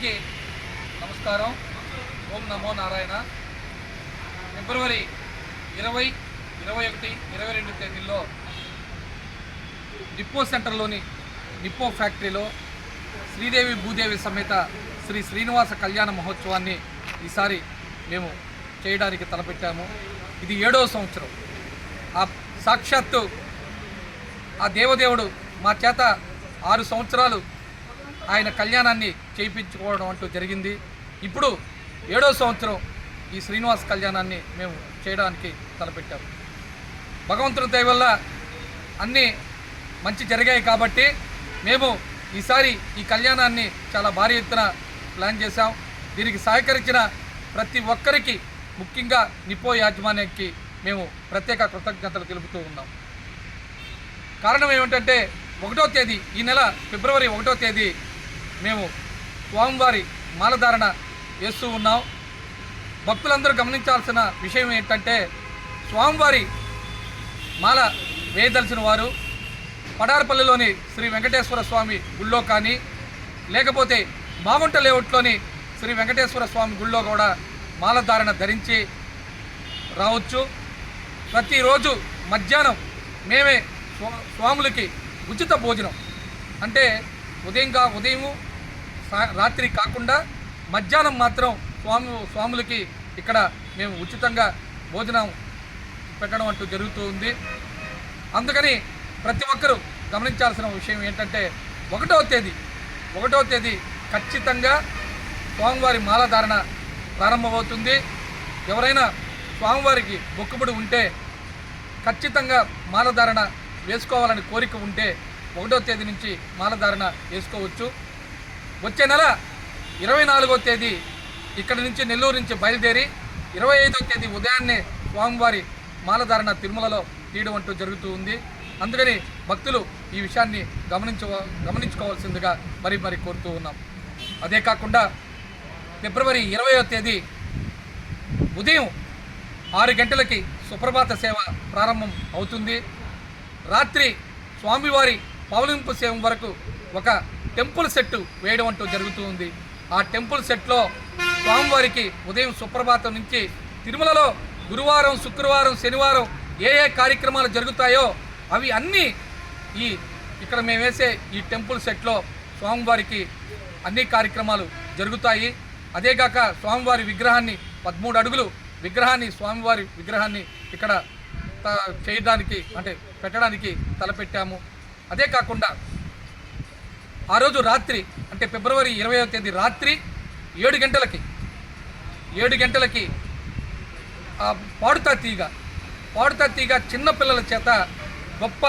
నమస్కారం. ఓం నమో నారాయణ. ఫిబ్రవరి ఇరవై ఇరవై ఒకటి ఇరవై రెండు తేదీల్లో నిప్పో సెంటర్లోని నిప్పో ఫ్యాక్టరీలో శ్రీదేవి భూదేవి సమేత శ్రీ శ్రీనివాస కళ్యాణ మహోత్సవాన్ని ఈసారి మేము చేయడానికి తలపెట్టాము. ఇది ఏడవ సంవత్సరం. ఆ సాక్షాత్తు ఆ దేవదేవుడు మా చేత ఆరు సంవత్సరాలు ఆయన కళ్యాణాన్ని చేయించుకోవడం అంటూ జరిగింది. ఇప్పుడు ఏడో సంవత్సరం ఈ శ్రీనివాస్ కళ్యాణాన్ని మేము చేయడానికి తలపెట్టాము భగవంతుని దయ వల్ల అన్నీ మంచి జరిగాయి కాబట్టి మేము ఈసారి ఈ కళ్యాణాన్ని చాలా భారీ ఎత్తున ప్లాన్ చేశాం. దీనికి సహకరించిన ప్రతి ఒక్కరికి ముఖ్యంగా నిపో యాజమాన్యానికి మేము ప్రత్యేక కృతజ్ఞతలు తెలుపుతూ ఉన్నాం. కారణం ఏమిటంటే ఒకటో తేదీ ఈ నెల ఫిబ్రవరి ఒకటో తేదీ మేము స్వామివారి మాలధారణ చేస్తూ ఉన్నాం. భక్తులందరూ గమనించాల్సిన విషయం ఏంటంటే స్వామివారి మాల వేయదలిచిన వారు పడారపల్లిలోని శ్రీ వెంకటేశ్వర స్వామి గుళ్ళో కానీ లేకపోతే మాగుంట లేఅవుట్లోని శ్రీ వెంకటేశ్వర స్వామి గుళ్ళో కూడా మాలధారణ ధరించి రావచ్చు. ప్రతిరోజు మధ్యాహ్నం మేమే స్వా- స్వాములకి ఉచిత భోజనం. అంటే ఉదయం కా ఉదయము రాత్రి కాకుండా మధ్యాహ్నం మాత్రం స్వామి స్వాములకి ఇక్కడ మేము ఉచితంగా భోజనం పెట్టడం అంటూ జరుగుతూ ఉంది. అందుకని ప్రతి ఒక్కరూ గమనించాల్సిన విషయం ఏంటంటే ఒకటో తేదీ ఒకటో తేదీ ఖచ్చితంగా స్వామివారి మాలధారణ ప్రారంభమవుతుంది. ఎవరైనా స్వామివారికి మొక్కుబడి ఉంటే ఖచ్చితంగా మాలధారణ వేసుకోవాలని కోరిక ఉంటే ఒకటో తేదీ నుంచి మాలధారణ వేసుకోవచ్చు. వచ్చే నెల ఇరవై నాలుగో తేదీ ఇక్కడి నుంచి నెల్లూరు నుంచి బయలుదేరి ఇరవై ఐదో తేదీ ఉదయాన్నే స్వామివారి మాలధారణ తిరుమలలో తీయడం అంటూ జరుగుతూ ఉంది. అందుకని భక్తులు ఈ విషయాన్ని గమనించ గమనించుకోవాల్సిందిగా మరి మరి కోరుతూ ఉన్నాం. అదే కాకుండా ఫిబ్రవరి ఇరవయో తేదీ ఉదయం ఆరు గంటలకి సుప్రభాత సేవ ప్రారంభం అవుతుంది. రాత్రి స్వామివారి పౌలింపు సేవ వరకు ఒక టెంపుల్ సెట్ వేయడం అంటూ జరుగుతూ ఉంది. ఆ టెంపుల్ సెట్లో స్వామివారికి ఉదయం సుప్రభాతం నుంచి తిరుమలలో గురువారం శుక్రవారం శనివారం ఏ ఏ కార్యక్రమాలు జరుగుతాయో అవి అన్నీ ఈ ఇక్కడ మేము వేసే ఈ టెంపుల్ సెట్లో స్వామివారికి అన్ని కార్యక్రమాలు జరుగుతాయి. అదేగాక స్వామివారి విగ్రహాన్ని పదమూడు అడుగులు విగ్రహాన్ని స్వామివారి విగ్రహాన్ని ఇక్కడ త- చేయడానికి అంటే పెట్టడానికి తలపెట్టాము. అదే కాకుండా ఆ రోజు రాత్రి అంటే ఫిబ్రవరి ఇరవయో తేదీ రాత్రి ఏడు గంటలకి ఏడు గంటలకి ఆ పాడుతా తీగ పాడుతా తీగ చిన్నపిల్లల చేత గొప్ప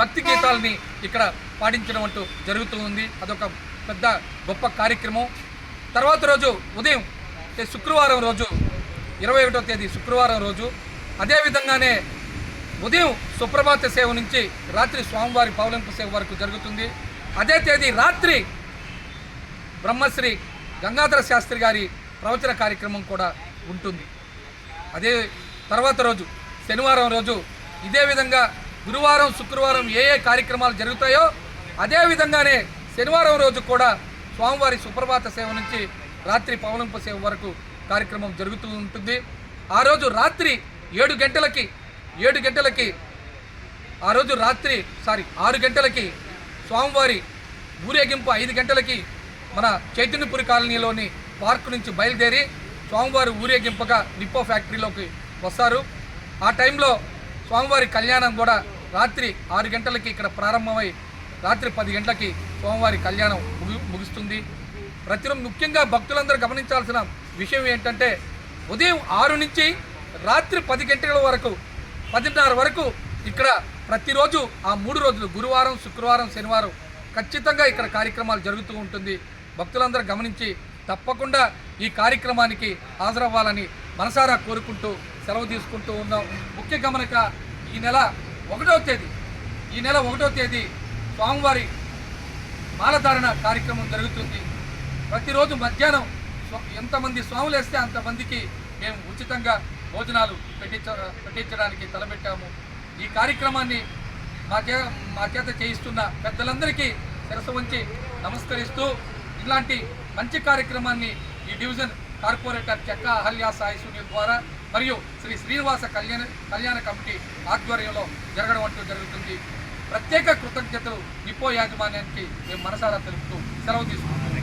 భక్తి గీతాలని ఇక్కడ పాటించడం అంటూ జరుగుతూ ఉంది అదొక పెద్ద గొప్ప కార్యక్రమం. తర్వాత రోజు ఉదయం అంటే శుక్రవారం రోజు ఇరవై ఒకటో తేదీ శుక్రవారం రోజు అదేవిధంగానే ఉదయం సుప్రభాత సేవ నుంచి రాత్రి స్వామివారి పౌలింపు సేవ వరకు జరుగుతుంది. అదే తేదీ రాత్రి బ్రహ్మశ్రీ గంగాధర శాస్త్రి గారి ప్రవచన కార్యక్రమం కూడా ఉంటుంది. అదే తర్వాత రోజు శనివారం రోజు ఇదే విధంగా గురువారం శుక్రవారం ఏ ఏ కార్యక్రమాలు జరుగుతాయో అదే విధంగానే శనివారం రోజు కూడా స్వామివారి సుప్రభాత సేవ నుంచి రాత్రి పవనంప సేవ వరకు కార్యక్రమం జరుగుతూ ఉంటుంది. ఆ రోజు రాత్రి ఏడు గంటలకి ఏడు గంటలకి ఆ రోజు రాత్రి సారీ ఆరు గంటలకి స్వామివారి ఊరేగింపు ఐదు గంటలకి మన చైతన్యపురి కాలనీలోని పార్క్ నుంచి బయలుదేరి స్వామివారి ఊరేగింపుగా నిప్పో ఫ్యాక్టరీలోకి వస్తారు. ఆ టైంలో స్వామివారి కళ్యాణం కూడా రాత్రి ఆరు గంటలకి ఇక్కడ ప్రారంభమై రాత్రి పది గంటలకి స్వామివారి కళ్యాణం ముగి ముగుస్తుంది. ప్రతిరోజు ముఖ్యంగా భక్తులందరూ గమనించాల్సిన విషయం ఏంటంటే ఉదయం ఆరు నుంచి రాత్రి పది గంటల వరకు పదిన్నర వరకు ఇక్కడ ప్రతిరోజు ఆ మూడు రోజులు గురువారం శుక్రవారం శనివారం ఖచ్చితంగా ఇక్కడ కార్యక్రమాలు జరుగుతూ ఉంటుంది. భక్తులందరూ గమనించి తప్పకుండా ఈ కార్యక్రమానికి హాజరవ్వాలని మనసారా కోరుకుంటూ సెలవు తీసుకుంటూ ఉన్నాం. ముఖ్య గమనిక ఈ నెల ఒకటో తేదీ ఈ నెల ఒకటో తేదీ స్వామివారి మాలధారణ కార్యక్రమం జరుగుతుంది. ప్రతిరోజు మధ్యాహ్నం ఎంతమంది స్వాములు వేస్తే అంతమందికి మేము ఉచితంగా భోజనాలు పెట్టించ పెట్టించడానికి తలపెట్టాము. ఈ కార్యక్రమాన్ని మా చే మా చేత చేయిస్తున్న పెద్దలందరికీ శిరస వంచి నమస్కరిస్తూ ఇలాంటి మంచి కార్యక్రమాన్ని ఈ డివిజన్ కార్పొరేటర్ చెక్క అహల్యా సాయి సునీల్ ద్వారా మరియు శ్రీ శ్రీనివాస కళ్యాణ కళ్యాణ కమిటీ ఆధ్వర్యంలో జరగడం అంటూ జరుగుతుంది. ప్రత్యేక కృతజ్ఞతలు నిపో యాజమాన్యానికి మేము మనసారా తెలుపుతూ సెలవు తీసుకుంటున్నాం.